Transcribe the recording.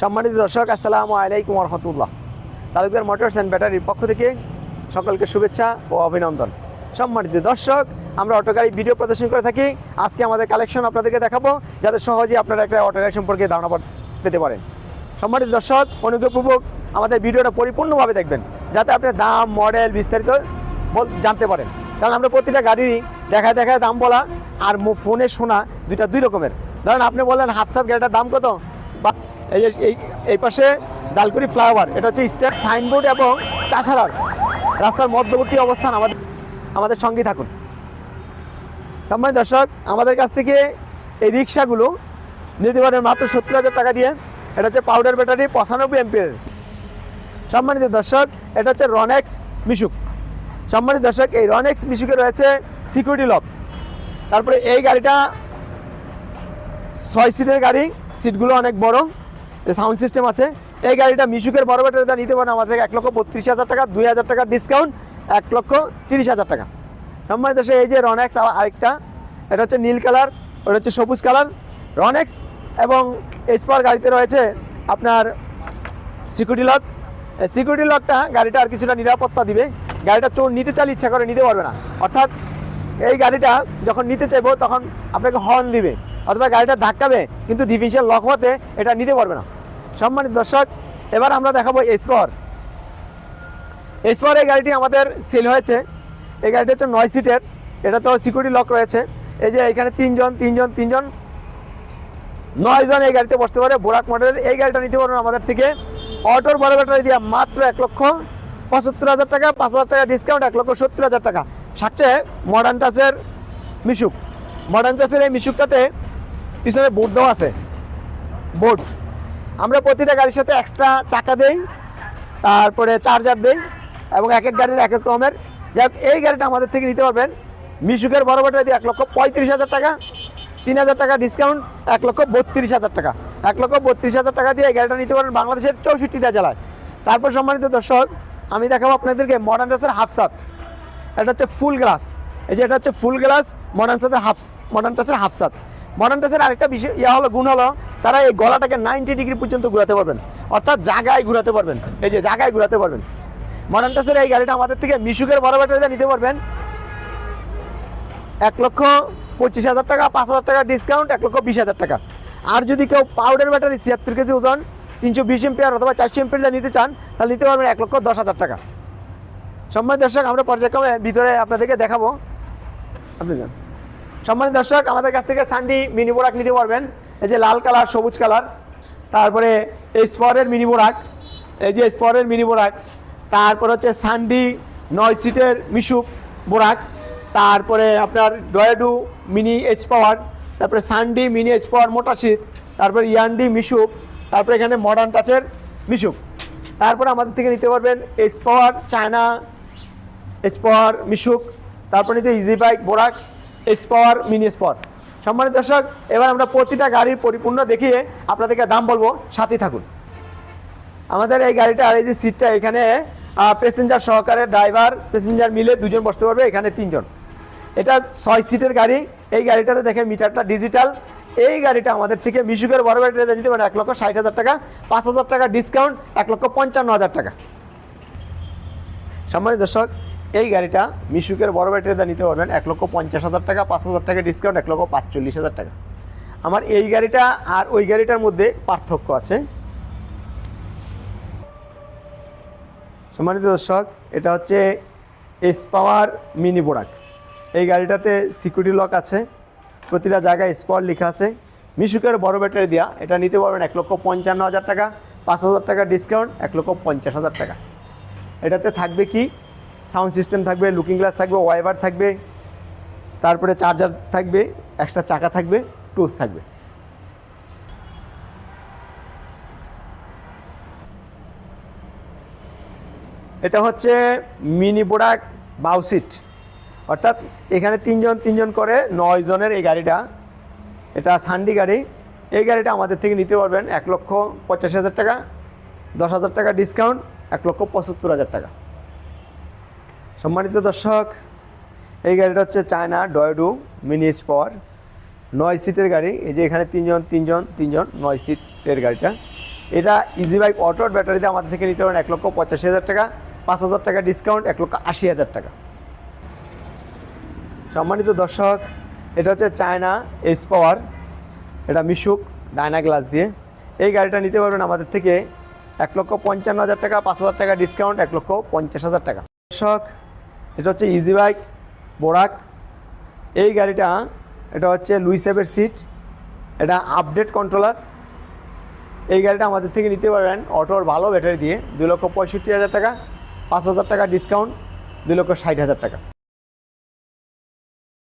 সম্মানিত দর্শক, আসসালামু আলাইকুম রহমতুল্লাহ তালুকদার মোটরস অ্যান্ড ব্যাটারির পক্ষ থেকে সকলকে শুভেচ্ছা ও অভিনন্দন। সম্মানিত দর্শক, আমরা অটো গাড়ি ভিডিও প্রদর্শন করে থাকি। আজকে আমাদের কালেকশন আপনাদেরকে দেখাবো, যাতে সহজে আপনারা একটা অটো গাড়ি সম্পর্কে ধারণা পেতে পারেন। সম্মানিত দর্শক, অনুগ্রহপূর্বক আমাদের ভিডিওটা পরিপূর্ণভাবে দেখবেন, যাতে আপনি দাম, মডেল বিস্তারিত জানতে পারেন। কারণ আমরা প্রতিটা গাড়িরই দেখা দেখা দাম বলা আর ফোনে শোনা দুইটা দুই রকমের। ধরেন আপনি বললেন হাফসাত গাড়িটার দাম কত? বা এই যে এই এই পাশে জালকুড়ি ফ্লাইওভার, এটা হচ্ছে স্টেট সাইনবোর্ড এবং চাষারার। রাস্তার মধ্যবর্তী অবস্থান আমাদের আমাদের সঙ্গে থাকুন। সম্মানিত দর্শক, আমাদের কাছ থেকে এই রিক্সাগুলো নিতে পারেন মাত্র সত্তর হাজার টাকা দিয়ে। এটা হচ্ছে পাউডার ব্যাটারি, পঁচানব্বই এমপিএর সম্মানিত দর্শক, এটা হচ্ছে রনেক্স মিশুক। সম্মানিত দর্শক, এই রনেক্স মিশুকে রয়েছে সিকিউরিটি লক। তারপরে এই গাড়িটা ছয় সিটের গাড়ি, সিটগুলো অনেক বড়। সাউন্ড সিস্টেম আছে। এই গাড়িটা মিশুকের বড় ব্যাটারিটা নিতে পারেন আমাদের এক লক্ষ বত্রিশ হাজার টাকা, দুই হাজার টাকা ডিসকাউন্ট এক লক্ষ তিরিশ হাজার টাকা। সম্মানিত দর্শক এই যে রনেক্স আরেকটা, এটা হচ্ছে নীল কালার, ওটা হচ্ছে সবুজ কালার। রনেক্স এবং এসপার গাড়িতে রয়েছে আপনার সিকিউরিটি লক সিকিউরিটি লকটা গাড়িটা আর কিছুটা নিরাপত্তা দিবে। গাড়িটা চোর নিতে চাইলে ইচ্ছা করে নিতে পারবে না। অর্থাৎ এই গাড়িটা যখন নিতে চাইব তখন আপনাকে হর্ন দিবে। অথবা গাড়িটা ধাক্কাবে, কিন্তু ডিফেন্সিয়াল লক হতে এটা নিতে পারবে না। সম্মানিত দর্শক, এবার আমরা দেখাবো এসপর এসপর এই গাড়িটি আমাদের সেল হয়েছে। এই গাড়িটি হচ্ছে নয় সিটের এটা তো সিকিউরিটি লক রয়েছে। এই যে এখানে তিনজন তিনজন তিনজন, নয় জন এই গাড়িতে বসতে পারে। বোরাক মডেলের এই গাড়িটা নিতে পারবেন আমাদের থেকে। অটোর বড় ব্যাটারি দিয়ে মাত্র এক লক্ষ পঁচাত্তর হাজার টাকা, পাঁচ হাজার টাকা ডিসকাউন্ট এক লক্ষ সত্তর হাজার টাকা। সাথে মডার্ন টাচের মিশুক। মডার্ন টাচের এই মিশুকটাতে পিছনে বোর্ড দেওয়া আছে। বোর্ড আমরা প্রতিটা গাড়ির সাথে এক্সট্রা চাকা দেই, তারপরে চার্জার দেই এবং এক এক গাড়ির এক এক রকমের। যাই এই গাড়িটা আমাদের থেকে নিতে পারবেন। মিশুকের বড় ব্যাটারি দিয়ে এক লক্ষ পঁয়ত্রিশ হাজার টাকা, তিন হাজার টাকা ডিসকাউন্ট এক লক্ষ বত্রিশ হাজার টাকা। এক লক্ষ বত্রিশ হাজার টাকা দিয়ে এই গাড়িটা নিতে পারেন বাংলাদেশের চৌষট্টিটা জেলায়। তারপর সম্মানিত দর্শক, আমি দেখাবো আপনাদেরকে মডার্ন ড্রেসের হাফ সাপ এটা হচ্ছে ফুল গ্লাস এই যে এটা হচ্ছে ফুল গ্লাস মডার্ন সাথে হাফ মডার্ন টাচের হাফ সাত মডার্ন টাচের আরেকটা বিষয়, ইয়া হলো, গুণ হলো, তারা এই গলাটাকে নাইনটি ডিগ্রি পর্যন্ত ঘুরাতে পারবেন। অর্থাৎ জায়গায় ঘুরাতে পারবেন। এই যে জায়গায় ঘুরাতে পারবেন। মডার্ন টাচের এই গাড়িটা আমাদের থেকে মিশুকের বড় ব্যাটারিটা নিতে পারবেন। এক লক্ষ পঁচিশ হাজার টাকা, পাঁচ হাজার টাকা ডিসকাউন্ট এক লক্ষ বিশ হাজার টাকা। আর যদি কেউ পাউডার ব্যাটারি ছিয়াত্তর কেজি ওজন, তিনশো বিশ এমপিয়ার অথবা চারশো এমপিয়ার নিতে চান, তাহলে নিতে পারবেন এক লক্ষ দশ হাজার টাকা। সম্মানিত দর্শক, আমরা পর্যায়ক্রমে ভিতরে আপনাদেরকে দেখাবো। আপনি যান। সম্মানিত দর্শক, আমাদের কাছ থেকে সানডি মিনি বোরাক নিতে পারবেন। এই যে লাল কালার, সবুজ কালার। তারপরে এই স্পরের মিনি বোরাক, এই যে স্পরের মিনি বোরাক। তারপর হচ্ছে সানডি নয় সিটের মিশুক বোরাক। তারপরে আপনার ডয়েডু মিনি এইচ পাওয়ার তারপরে সানডি মিনি এইচ পাওয়ার মোটা সিট তারপরে ইয়ান্ডি মিশুক, তারপরে এখানে মডার্ন টাচের মিশুক। তারপরে আমাদের থেকে নিতে পারবেন H power China H power Mishuk, তারপরে নিতে easy bike Borak. Power mini spot সম্মানিত দর্শক, এবার আমরা প্রতিটা গাড়ির পরিপূর্ণ দেখিয়ে আপনাদেরকে দাম বলব। সাথে থাকুন। আমাদের এই গাড়িটা আর এই যে সিটটা এখানে প্যাসেঞ্জার সহকারে ড্রাইভার প্যাসেঞ্জার মিলে দুজন বসতে পারবে, এখানে তিনজন। এটা ছয় সিটের গাড়ি। এই গাড়িটাতে দেখেন মিটারটা ডিজিটাল এই গাড়িটা আমাদের থেকে মিশুকের বড় ব্যাটারিতে নিতে পারেন এক লক্ষ ষাট হাজার টাকা, পাঁচ হাজার টাকা ডিসকাউন্ট এক লক্ষ পঞ্চান্ন হাজার টাকা। সম্মানিত দর্শক এই গাড়িটা মিশুকের বড় ব্যাটারিতে নিতে পারবেন এক লক্ষ পঞ্চাশ হাজার টাকা, পাঁচ হাজার টাকা ডিসকাউন্ট এক লক্ষ পাঁচচল্লিশ হাজার টাকা। আমার এই গাড়িটা আর ওই গাড়িটার মধ্যে পার্থক্য আছে। সম্মানিত দর্শক, এটা হচ্ছে এস পাওয়ার মিনি বোরাক এই গাড়িটাতে সিকিউরিটি লক আছে, প্রতিটা জায়গায় স্পট লেখা আছে। মিশুকের বড় ব্যাটারি দেওয়া এটা নিতে পারবেন এক লক্ষ পঞ্চান্ন হাজার টাকা, পাঁচ হাজার টাকা ডিসকাউন্ট এক লক্ষ পঞ্চাশ হাজার টাকা। এটাতে থাকবে কি? সাউন্ড সিস্টেম থাকবে, লুকিং গ্লাস থাকবে ওয়াইবার থাকবে, তারপরে চার্জার থাকবে, এক্সট্রা চাকা থাকবে, টুলস থাকবে। এটা হচ্ছে মিনি বোরাক বাউসিট অর্থাৎ এখানে তিনজন তিনজন করে নয় জনের এই গাড়িটা। এটা সান্ডি গাড়ি। এই গাড়িটা আমাদের থেকে নিতে পারবেন এক লক্ষ পঁচাশি হাজার টাকা, দশ হাজার টাকা ডিসকাউন্ট এক লক্ষ পঁচাত্তর হাজার টাকা। সম্মানিত দর্শক, এই গাড়িটা হচ্ছে চায়না ডয়ডু মিনি এইচ পাওয়ার নয় সিটের গাড়ি, এই যে এখানে তিনজন তিনজন তিনজন, নয় সিটের গাড়িটা। এটা ইজি বাইক অটোর ব্যাটারিতে আমাদের থেকে নিতে পারেন এক লক্ষ পঁচাশি হাজার টাকা, পাঁচ হাজার টাকা ডিসকাউন্ট এক লক্ষ আশি হাজার টাকা। সম্মানিত দর্শক, এটা হচ্ছে চায়না এস পাওয়ার এটা মিশুক ডায়না গ্লাস দিয়ে। এই গাড়িটা নিতে পারবেন আমাদের থেকে এক লক্ষ পঞ্চান্ন হাজার টাকা, পাঁচ হাজার টাকা ডিসকাউন্ট এক লক্ষ পঞ্চাশ হাজার টাকা। দর্শক এটা হচ্ছে ইজি বাইক বোরাক এই গাড়িটা, এটা হচ্ছে লুইসেভের সিট এটা আপডেট কন্ট্রোলার এই গাড়িটা আমাদের থেকে নিতে পারবেন অটোর ভালো ব্যাটারি দিয়ে। দু লক্ষ পঁয়ষট্টি হাজার টাকা, পাঁচ হাজার টাকা ডিসকাউন্ট দু লক্ষ ষাট হাজার টাকা।